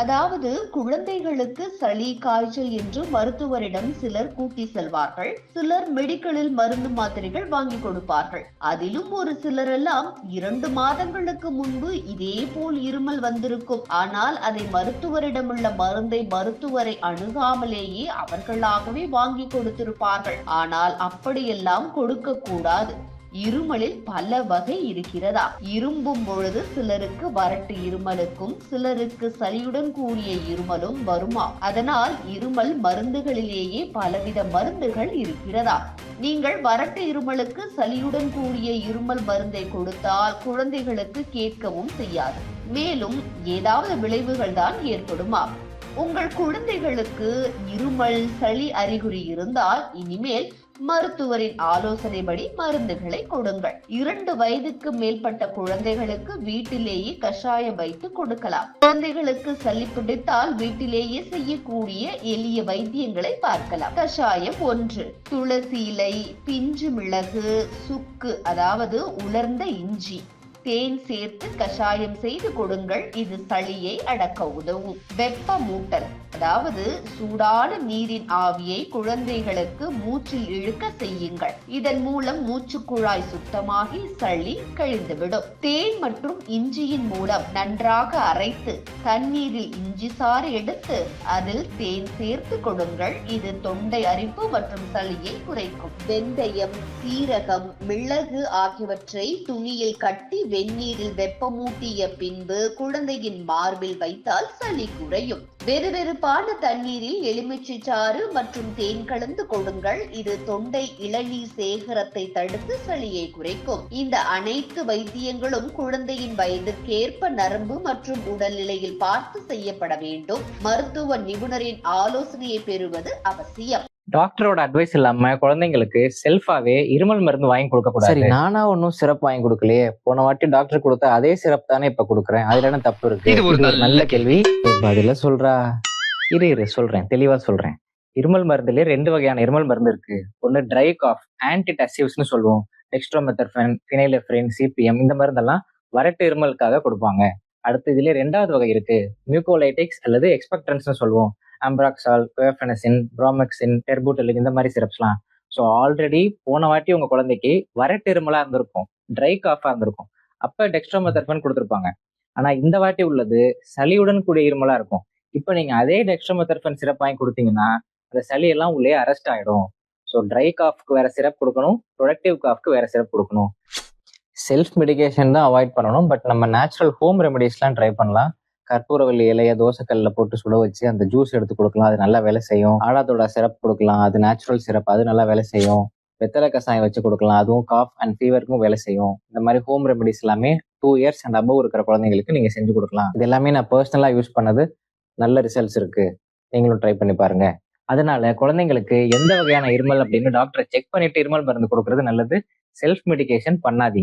அதாவது குழந்தைகளுக்கு சளி காய்ச்சல் என்று மருத்துவரிடம் சிலர் கூட்டி செல்வார்கள். சிலர் மெடிக்கலில் மருந்து மாத்திரைகள் வாங்கி கொடுப்பார்கள். அதிலும் ஒரு சிலரெல்லாம் இரண்டு மாதங்களுக்கு முன்பு இதே போல் இருமல் வந்திருக்கும். ஆனால் அதை மருத்துவரிடம் உள்ள மருந்தை மருத்துவரை அணுகாமலேயே அவர்களாகவே வாங்கி கொடுத்திருப்பார்கள். ஆனால் அப்படியெல்லாம் கொடுக்க கூடாது இருமலில் பல வகை இருக்கிறதா? இரும்பும் பொழுது சிலருக்கு வறட்டு இருமலுக்கும் சிலருக்கு சளியுடன் கூடிய இருமலும் வருமா? அதனால் இருமல் மருந்துகளிலேயே பலவித மருந்துகள் இருக்கிறதா? நீங்கள் வறட்டு இருமலுக்கு சளியுடன் கூடிய இருமல் மருந்தை கொடுத்தால் குழந்தைகளுக்கு கேட்கவும் செய்யாது. மேலும் ஏதாவது விளைவுகள் தான் ஏற்படுமா? உங்கள் குழந்தைகளுக்கு இருமல் சளி அறிகுறி இருந்தால் இனிமேல் மருத்துவரின் ஆலோசனைப்படி மருந்துகளை கொடுங்கள். இரண்டு வயதுக்கு மேற்பட்ட குழந்தைகளுக்கு வீட்டிலேயே கஷாயம் வைத்து கொடுக்கலாம். குழந்தைகளுக்கு சளி பிடித்தால் வீட்டிலேயே செய்யக்கூடிய எளிய வைத்தியங்களை பார்க்கலாம். கஷாயம் ஒன்று. துளசி இலை பிஞ்சு மிளகு சுக்கு அதாவது உலர்ந்த இஞ்சி. தேன் சேர்த்து கஷாயம் செய்து கொடுங்கள். இது சளியை அடக்க உதவும். வெப்பமூட்டல். அதாவது சூடான நீரின் ஆவியை குழந்தைகளுக்கு மூச்சில் இழுக்க செய்யுங்கள். இதன் மூலம் மூச்சு குழாய் சுத்தமாகி சளி கழிந்துவிடும். தேன் மற்றும் இஞ்சியின் மூலம் நன்றாக அரைத்து தண்ணீரில் இஞ்சி சாறு எடுத்து அதில் தேன் சேர்த்து கொடுங்கள். இது தொண்டை அரிப்பு மற்றும் சளியை குறைக்கும். வெந்தயம் சீரகம் மிளகு ஆகியவற்றை துணியில் கட்டி வெந்நீரில் வெப்பமூட்டிய பின்பு குழந்தையின் மார்பில் வைத்தால் சளி குறையும். வெறுவெறுப்பான தண்ணீரில் எலுமிச்சை சாறு மற்றும் தேன் கலந்து கொடுங்கள். இது தொண்டை இளநீர் சேகரத்தை தடுத்து சளியை குறைக்கும். இந்த அனைத்து வைத்தியங்களும் குழந்தையின் வயதிற்கேற்ப நரம்பு மற்றும் உடல்நிலையில் பார்த்து செய்யப்பட வேண்டும். மருத்துவ நிபுணரின் ஆலோசனையை பெறுவது அவசியம். டாக்டரோட அட்வைஸ் இல்லாம குழந்தைங்களுக்கு செல்ஃபாவே இருமல் மருந்து வாங்கி கொடுக்க கூடாது. சரி நானா ஒன்னும் சிறப்பு வாங்கி கொடுக்கலையே. போன வாட்டி டாக்டர் கொடுத்த அதே சிறப்பு தானே இப்ப கொடுக்குறேன். அதுல என்ன தப்பு இருக்கு? இது ஒரு நல்ல கேள்வி. பதில சொல்றா. இரு இரு சொல்றேன். தெளிவா சொல்றேன். இருமல் மருந்துலேயே ரெண்டு வகையான இருமல் மருந்து இருக்கு. ஒன்னு ட்ரை காஃப் ஆன்டிடசிவ்ஸ்னு சொல்லுவோம். டெக்ஸ்ட்ரோமெத்தர்ஃபன் ஃபினைலெஃப்ரின் சிபிஎம் இந்த மருந்தெல்லாம் வறட்டு இருமலுக்காக கொடுப்பாங்க. அடுத்து இதுலேயே ரெண்டாவது வகை இருக்கு. மியூகோலைட்டிக்ஸ் அல்லது எக்ஸ்பெக்டன்ஸ்னு சொல்லுவோம். ஆம்ப்ராக்சால் குவேஃபெனசின் ப்ரோமெக்சின் டெர்பூட்டலிக் இந்த மாதிரி சிரப்ஸ்லாம் ஸோ ஆல்ரெடி போன வாட்டி உங்கள் குழந்தைக்கு வறட்டு இருமலாக இருந்திருக்கும். ட்ரை காஃபாக இருந்திருக்கும். அப்போ டெக்ஸ்ட்ரோமெத்தர்ஃபன் கொடுத்துருப்பாங்க. ஆனால் இந்த வாட்டி உள்ளது சளியுடன் கூடிய இருமலாக இருக்கும். இப்போ நீங்க அதே டெக்ஸ்ட்ரோமெத்தர்ஃபன் சிரப் வாங்கி கொடுத்தீங்கன்னா அந்த சளி எல்லாம் உள்ளே அரெஸ்ட் ஆயிடும். ஸோ ட்ரை காஃப்க்கு வேற சிரப் கொடுக்கணும் ப்ரொடக்டிவ் காஃப்க்கு வேற சிரப் கொடுக்கணும். செல்ஃப் மெடிகேஷன் தான் அவாய்ட் பண்ணணும் பட் நம்ம நேச்சுரல் ஹோம் ரெமெடிஸ்லாம் ட்ரை பண்ணலாம். கற்பூரவல்லி இலையை தோசைக்கல்ல போட்டு சுட வச்சு அந்த ஜூஸ் எடுத்து கொடுக்கலாம். அது நல்லா வேலை செய்யும். ஆடாத்தோட சிரப் கொடுக்கலாம். அது நேச்சுரல் சிரப் அது நல்லா வேலை செய்யும். வெத்தலை கசாயம் வச்சு கொடுக்கலாம். அதுவும் காஃப் அண்ட் ஃபீவருக்கும் வேலை செய்யும். இந்த மாதிரி ஹோம் ரெமெடிஸ் எல்லாமே டூ இயர்ஸ் அண்ட் அபவ் இருக்கிற குழந்தைங்களுக்கு நீங்க செஞ்சு கொடுக்கலாம். இது எல்லாமே நான் பர்சனலா யூஸ் பண்ணது நல்ல ரிசல்ட்ஸ் இருக்கு. நீங்களும் ட்ரை பண்ணி பாருங்க. அதனால குழந்தைங்களுக்கு எந்த வகையான இருமல் அப்படின்னு டாக்டரை செக் பண்ணிட்டு இருமல் மருந்து கொடுக்கறது நல்லது. செல்ஃப் மெடிகேஷன் பண்ணாதீங்க.